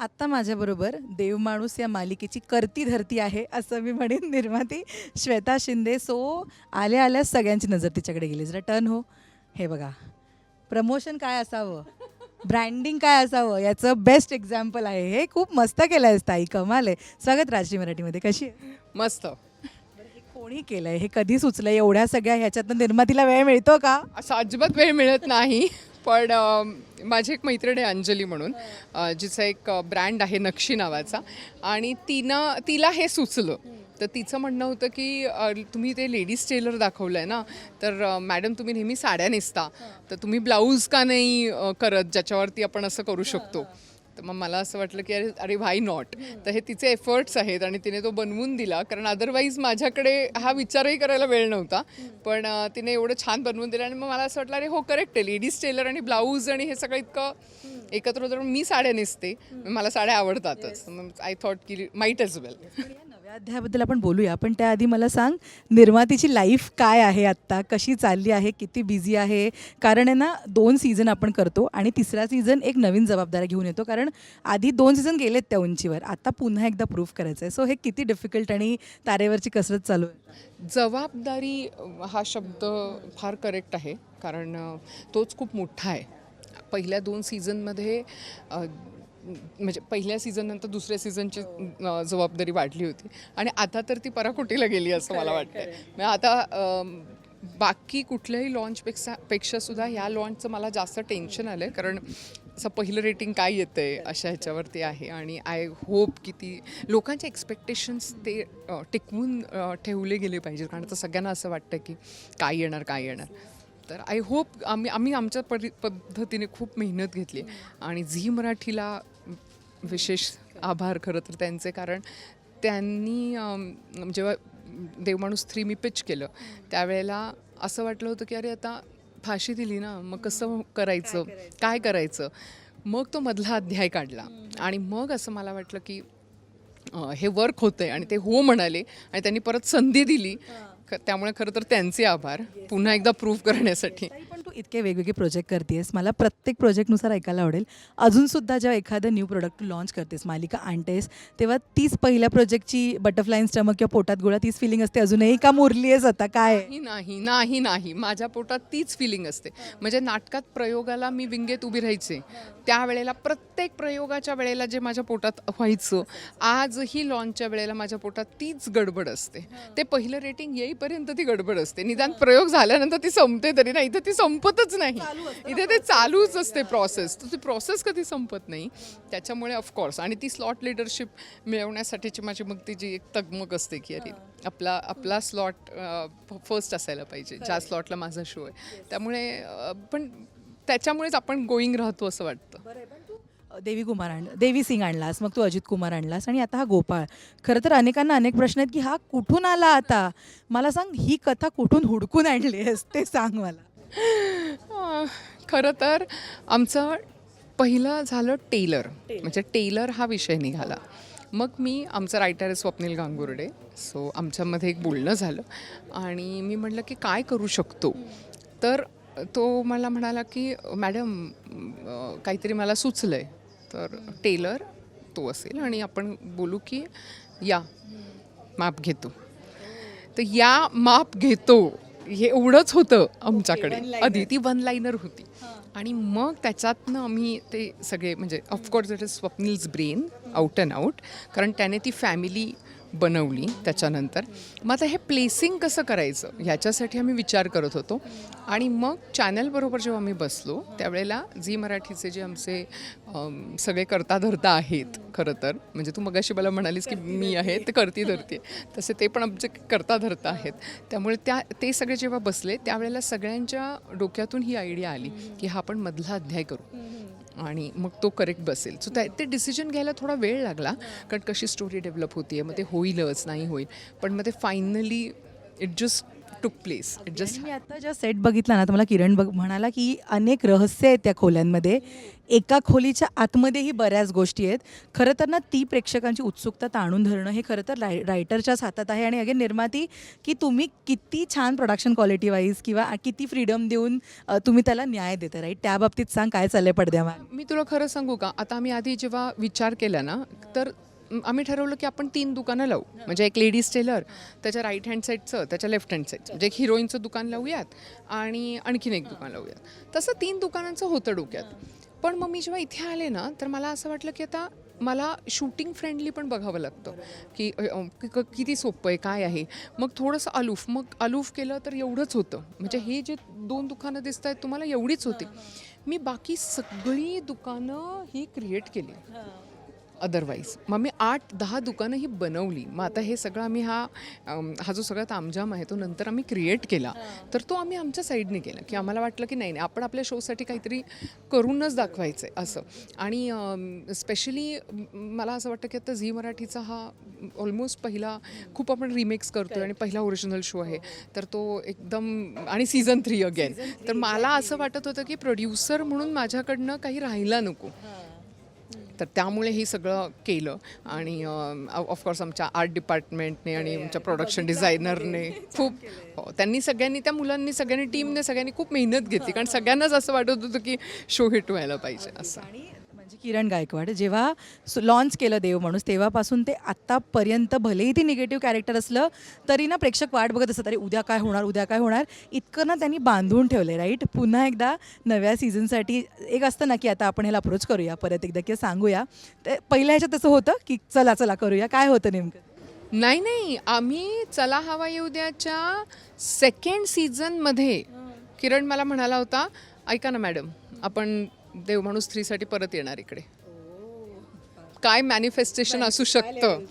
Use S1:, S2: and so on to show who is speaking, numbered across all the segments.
S1: आत्ता माझ्याबरोबर देवमाणूस या मालिकेची करती धरती आहे असं मी म्हणेन निर्माती. श्वेता शिंदे सो आल्या आल्या सगळ्यांची नजर तिच्याकडे गेली. जरा टर्न हो. हे बघा. प्रमोशन काय असावं? ब्रँडिंग काय असावं? याचं बेस्ट एक्झाम्पल आहे. हे खूप मस्त केलं आहेस ताई कमाल आहे. स्वागत राजश्री मराठीमध्ये. कशी आहे?
S2: मस्त.
S1: हे कोणी केलंय? हे कधी सुचलं एवढ्या सगळ्या ह्याच्यातनं निर्मातीला वेळ मिळतो का?
S2: असं अजिबात वेळ मिळत नाही. पण माझी एक मैत्रीण आहे अंजली म्हणून जिचा एक ब्रँड आहे नक्षी नावाचा. आणि तिनं तिला हे सुचलं. तर तिचं म्हणणं होतं की तुम्ही ते लेडीज टेलर दाखवलं आहे ना तर मॅडम तुम्ही नेहमी साड्या नेसता. तर तुम्ही ब्लाऊज का नाही करत ज्याच्यावरती आपण असं करू शकतो? तर मग मला असं वाटलं की अरे अरे व्हाय नॉट तर हे तिचे एफर्ट्स आहेत आणि तिने तो बनवून दिला. कारण अदरवाईज माझ्याकडे हा विचारही करायला वेळ नव्हता. पण तिने एवढं छान बनवून दिलं आणि मग मला असं वाटलं अरे हो करेक्ट आहे. लेडीज टेलर आणि ब्लाऊज आणि हे सगळं इतकं एकत्र होतं मी साड्या नेसते. मला साड्या आवडतातच. आय थॉट की माईट एज वेल
S1: पण या अध्यायाबद्दल आपण बोलूया पण त्याआधी मला सांग निर्मातीची लाईफ काय आहे आत्ता? कशी चालली आहे? किती बिझी आहे? कारण आहे ना दोन सीझन आपण करतो आणि तिसरा सीझन एक नवीन जबाबदारी घेऊन येतो. कारण आधी दोन सीझन गेलेत त्या उंचीवर आता पुन्हा एकदा प्रूफ करायचं आहे सो हे किती डिफिकल्ट आणि तारेवरची कसरत चालू आहे?
S2: जबाबदारी हा शब्द फार करेक्ट आहे. कारण तोच खूप मोठा आहे. पहिल्या दोन सीझनमध्ये म्हणजे पहिल्या सीझननंतर दुसऱ्या सीझनची जबाबदारी वाढली होती. आणि आता तर ती पराकोटीला गेली असं मला वाटतं आता बाकी कुठल्याही लॉन्चपेक्षा पेक्षा सुद्धा ह्या लॉन्चचं मला जास्त टेन्शन आलं आहे कारण असं पहिलं रेटिंग काय येतं आहे अशा ह्याच्यावरती आहे. आणि आय होप की ती लोकांचे एक्सपेक्टेशन्स ते टिकवून ठेवले गेले पाहिजेत. कारण आता सगळ्यांना असं वाटतं की काय येणार काय येणार. तर आय होप आम्ही आम्ही आमच्या परि पद्धतीने खूप मेहनत घेतली. आणि झी मराठीला विशेष आभार खरं तर त्यांचे कारण त्यांनी जेव्हा देवमाणूस थ्री मी पिच केलं त्यावेळेला असं वाटलं होतं की अरे आता फाशी दिली ना मग कसं करायचं? काय करायचं? मग तो मधला अध्याय काढला. आणि मग असं मला वाटलं की हे वर्क होतंय. आणि ते हो म्हणाले. आणि त्यांनी परत संधी दिली. त्यामुळे खरं तर त्यांचे आभार. पुन्हा एकदा प्रूव्ह करण्यासाठी.
S1: पण तू इतके वेगवेगळे प्रोजेक्ट करतेस. मला प्रत्येक प्रोजेक्टनुसार ऐकायला आवडेल. अजूनसुद्धा जेव्हा एखादं न्यू प्रोडक्ट लॉन्च करतेस मालिका आणतेस तेव्हा तीच पहिल्या प्रोजेक्टची बटरफ्लाय स्टमक किंवा पोटात गोळा तीच फिलिंग असते. अजूनही का मुरली आहेस आता? काय?
S2: नाही नाही नाही माझ्या पोटात तीच फिलिंग असते. म्हणजे नाटकात प्रयोगाला मी विंगेत उभी राहायचे. त्यावेळेला प्रत्येक प्रयोगाच्या वेळेला जे माझ्या पोटात व्हायचं आजही लॉन्चच्या वेळेला माझ्या पोटात तीच गडबड असते. ते पहिलं रेटिंग येईपर्यंत ती गडबड असते. निदान प्रयोग झाल्यानंतर ती संपते तरी नाही. इथे ती संपतच नाही. इथे ते चालूच असते प्रोसेस तर ती प्रोसेस कधी संपत नाही. त्याच्यामुळे ऑफकोर्स आणि ती स्लॉट लिडरशिप मिळवण्यासाठीची माझी मग ती जी एक तगमग असते की अरे आपला आपला स्लॉट फर्स्ट असायला पाहिजे. ज्या स्लॉटला माझा शो आहे. त्यामुळे पण त्याच्यामुळेच आपण गोईंग राहतो असं वाटतं.
S1: देवी कुमार आण देवी सिंग आणलास मग तू अजित कुमार आणलास आणि आता हा गोपाळ. खरं तर अनेकांना अनेक प्रश्न आहेत की हा कुठून आला आता? मला सांग ही कथा कुठून हुडकून आणली आहेस? ते सांग मला.
S2: खरं तर आमचं पहिलं झालं टेलर. म्हणजे टेलर हा विषय निघाला. मग मी आमचा रायटर आहे स्वप्नील गांगुर्डे. सो आमच्यामध्ये एक बोलणं झालं. आणि मी म्हटलं की काय करू शकतो? तर तो मला म्हणाला की मॅडम काहीतरी मला सुचलं आहे तर टेलर तो असेल आणि आपण बोलू की या माप घेतो. तर या माप घेतो हे एवढंच होतं आमच्याकडे. आधी ती वन लाईनर होती आणि मग त्याच्यातनं आम्ही ते सगळे म्हणजे of course it is Swapnil's brain out and out कारण त्याने ती फॅमिली बनवली त्याच्यानंतर. मग आता हे प्लेसिंग कसं करायचं? ह्याच्यासाठी आम्ही विचार करत होतो. आणि मग चॅनलबरोबर जेव्हा आम्ही बसलो त्यावेळेला झी मराठीचे जे आमचे सगळे करता धरता आहेत खरं तर. म्हणजे तू मगाशी मला म्हणालीस की मी आहे ते करती धरते तसे ते पण आमचे करता धरता आहेत. त्यामुळे त्या ते सगळे जेव्हा बसले त्यावेळेला सगळ्यांच्या डोक्यातून ही आयडिया आली की हा आपण मधला अध्याय करू. आणि मग तो करेक्ट बसेल. सो त्या ते डिसिजन घ्यायला थोडा वेळ लागला. कारण कशी स्टोरी डेव्हलप होती आहे मग ते होईलच नाही होईल. पण मग ते finally it just took place it just
S1: आणि मी आता ज्या सेट बघितला ना तर मला किरण बघ म्हणाला की अनेक रहस्य आहेत त्या खोल्यांमध्ये. एका खोलीच्या आतमध्येही बऱ्याच गोष्टी आहेत. खरं तर ना ती प्रेक्षकांची उत्सुकता ताणून धरणं हे खरं तर राय रायटरच्याच हातात आहे. आणि अगेन निर्माती की तुम्ही किती छान प्रोडक्शन क्वालिटी वाईज किंवा किती फ्रीडम देऊन अ, तुम्ही त्याला न्याय देता राईट त्या बाबतीत सांग काय चाललंय पडद्यावर
S2: मी तुला खरं सांगू का? आता आम्ही आधी जेव्हा विचार केला ना तर आम्ही ठरवलं की आपण तीन दुकानं लावू. म्हणजे एक लेडीज टेलर त्याच्या राईट हँड साईडचं त्याच्या लेफ्ट हँड साईडचं म्हणजे एक हिरोईनचं दुकान लावूयात आणि आणखीन एक दुकान लावूयात. तसं तीन दुकानांचं होतं डोक्यात. पण मग मी जेव्हा इथे आले ना तर मला असं वाटलं की आता मला शूटिंग फ्रेंडली पण बघावं लागतं. की किती सोपं आहे काय आहे. मग थोडंसं अलूफ. मग अलूफ केलं तर एवढंच होतं. म्हणजे हे. जे दोन दुकानं दिसत आहेत तुम्हाला एवढीच होती. मी बाकी सगळी दुकानं ही क्रिएट केली. अदरवाईज मग मी आठ दहा दुकानं ही बनवली. मग आता हे सगळं आम्ही हा हा जो सगळा तामजाम आहे तो नंतर आम्ही क्रिएट केला. तर तो आम्ही आमच्या साईडने केला. की आम्हाला वाटलं की नाही नाही आपण आपल्या शोसाठी काहीतरी करूनच दाखवायचं आहे असं. आणि स्पेशली मला असं वाटतं की आता झी मराठीचा हा ऑलमोस्ट पहिला खूप आपण रिमेक्स करतो आणि पहिला ओरिजिनल शो आहे. तर तो एकदम आणि सीझन थ्री अगेन तर मला असं वाटत होतं की प्रोड्युसर म्हणून माझ्याकडनं काही राहायला नको. तर त्यामुळे हे सगळं केलं. आणि ऑफकोर्स आमच्या आर्ट डिपार्टमेंटने आणि आमच्या प्रोडक्शन डिझायनरने खूप हो, त्यांनी सगळ्यांनी त्या मुलांनी सगळ्यांनी टीमने सगळ्यांनी खूप मेहनत घेतली. कारण सगळ्यांनाच असं वाटत होतं की शो हिट व्हायला पाहिजे असं.
S1: आणि किरण गायकवाड जेव्हा लॉन्च केलं देव माणूस तेव्हापासून ते आत्तापर्यंत भलेही ती निगेटिव्ह कॅरेक्टर असलं तरी ना प्रेक्षक वाट बघत असतात अरे उद्या काय होणार उद्या काय होणार? इतकं ना त्यांनी बांधून ठेवलं राईट पुन्हा एकदा नव्या सीझनसाठी एक असतं ना की आता आपण ह्याला अप्रोच करूया परत एकदा किंवा सांगूया. तर पहिल्या ह्याच्यात तसं होतं की चला चला करूया काय होतं नेमकं?
S2: नाही नाही आम्ही चला हवा येऊ द्याच्या सेकंड सीझनमध्ये किरण मला म्हणाला होता ऐका ना मॅडम आपण देव माणूस थ्रीसाठी परत येणार इकडे. काय मॅनिफेस्टेशन असू शकतं?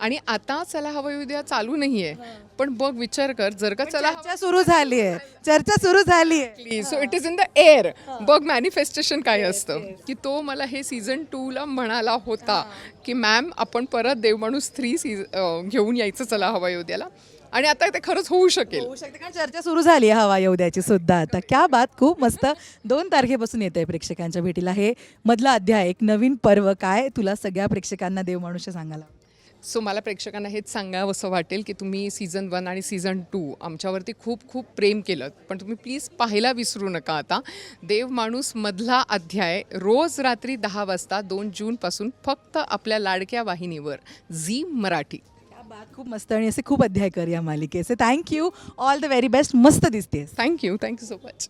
S2: आणि आता चला हवा येऊ द्या चालू नाहीये. पण बघ विचार कर जर का चला
S1: चर्चा सुरू झाली आहे चर्चा सुरू झाली आहे
S2: so it is in the air बघ मॅनिफेस्टेशन काय असतं. की तो मला हे सीझन टूला म्हणाला होता की मॅम आपण परत देवमाणूस थ्री सीझ घेऊन यायचं चला हवा येऊ द्याला आणि आता ते खरंच होऊ शकेल.
S1: होऊ शकते कारण चर्चा सुरू झाली आहे हवा येऊ द्याची सुद्धा. आता क्या बात खूप मस्त. दोन तारखेपासून येत आहे प्रेक्षकांच्या भेटीला. हे मधला अध्याय एक नवीन पर्व काय? तुला सगळ्या प्रेक्षकांना देव माणूस सांगायला
S2: सो मला प्रेक्षकांना हेच सांगावं असं वाटेल की तुम्ही सीझन वन आणि सीझन टू आमच्यावरती खूप खूप प्रेम केलं. पण तुम्ही प्लीज पाहायला विसरू नका आता. देव माणूस मधला अध्याय रोज रात्री दहा वाजता दोन जूनपासून फक्त आपल्या लाडक्या वाहिनीवर. झी मराठी.
S1: बात खूप मस्त आणि असे खूप अध्याय कर या मालिकेचे. Thank you all the very best मस्त दिसतेस.
S2: Thank you thank you so much